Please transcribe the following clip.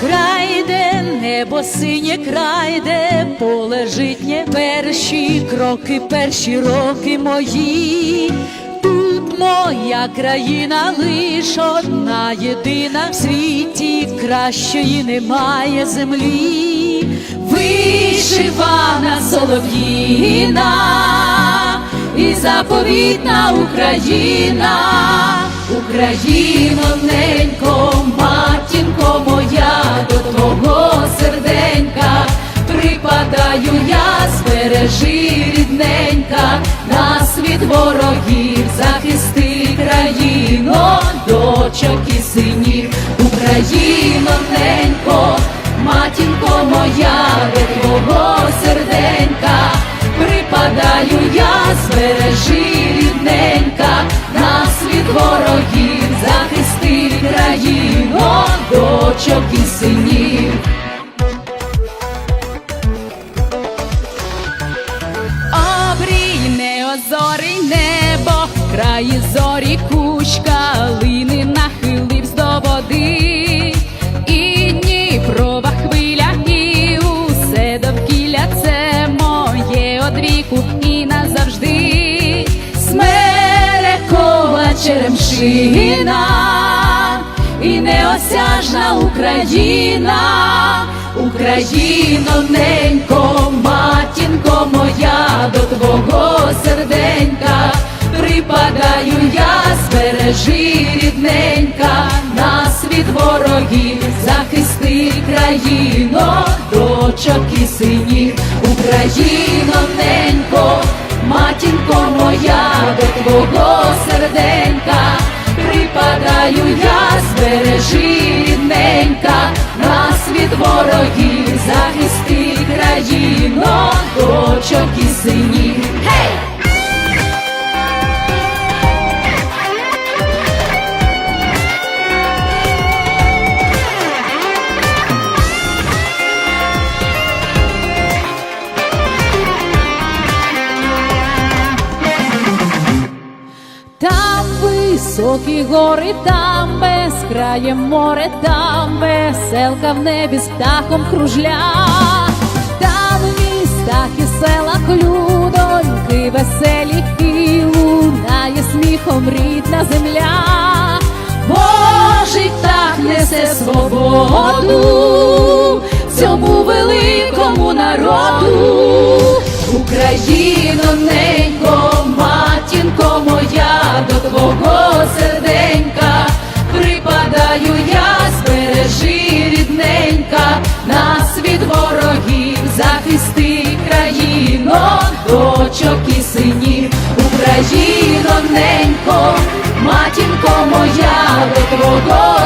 Крайде, небо синє, крайде, поле житнє, перші кроки, перші роки мої. Тут моя країна лиш одна єдина в світі кращої немає землі. Вишивана солов'їна і заповітна Україна, Україно, ненько, матінко моя, до твого серденька, припадаю я, збережи рідненька, нас від ворогів захисти країно, дочок і синів, Україно, Обрій небо, краї зорі кучка, лини нахиливсь до води, і Дніпрова хвиля, і усе довкілля це моє одвіку і назавжди. Смерекова черемшина і неосяжна Україна, Україно, ненько, до твого серденька, припадаю я, збережи рідненька, нас від ворогів, захисти країно, дочок і синів, Україно, ненько, матінко моя, до твого серденька, припадаю я, збережи рідненька, нас від ворогів, захисти країно, дочок і синів. Гей! Там високі гори, там безкрає море, там веселка в небі з птахом кружля, містах і селах людоньки веселі і лунає сміхом рідна земля. Божий птах несе свободу цьому великому народу. Україно, дочок і синів, Україно, ненько, матінко моя, до твого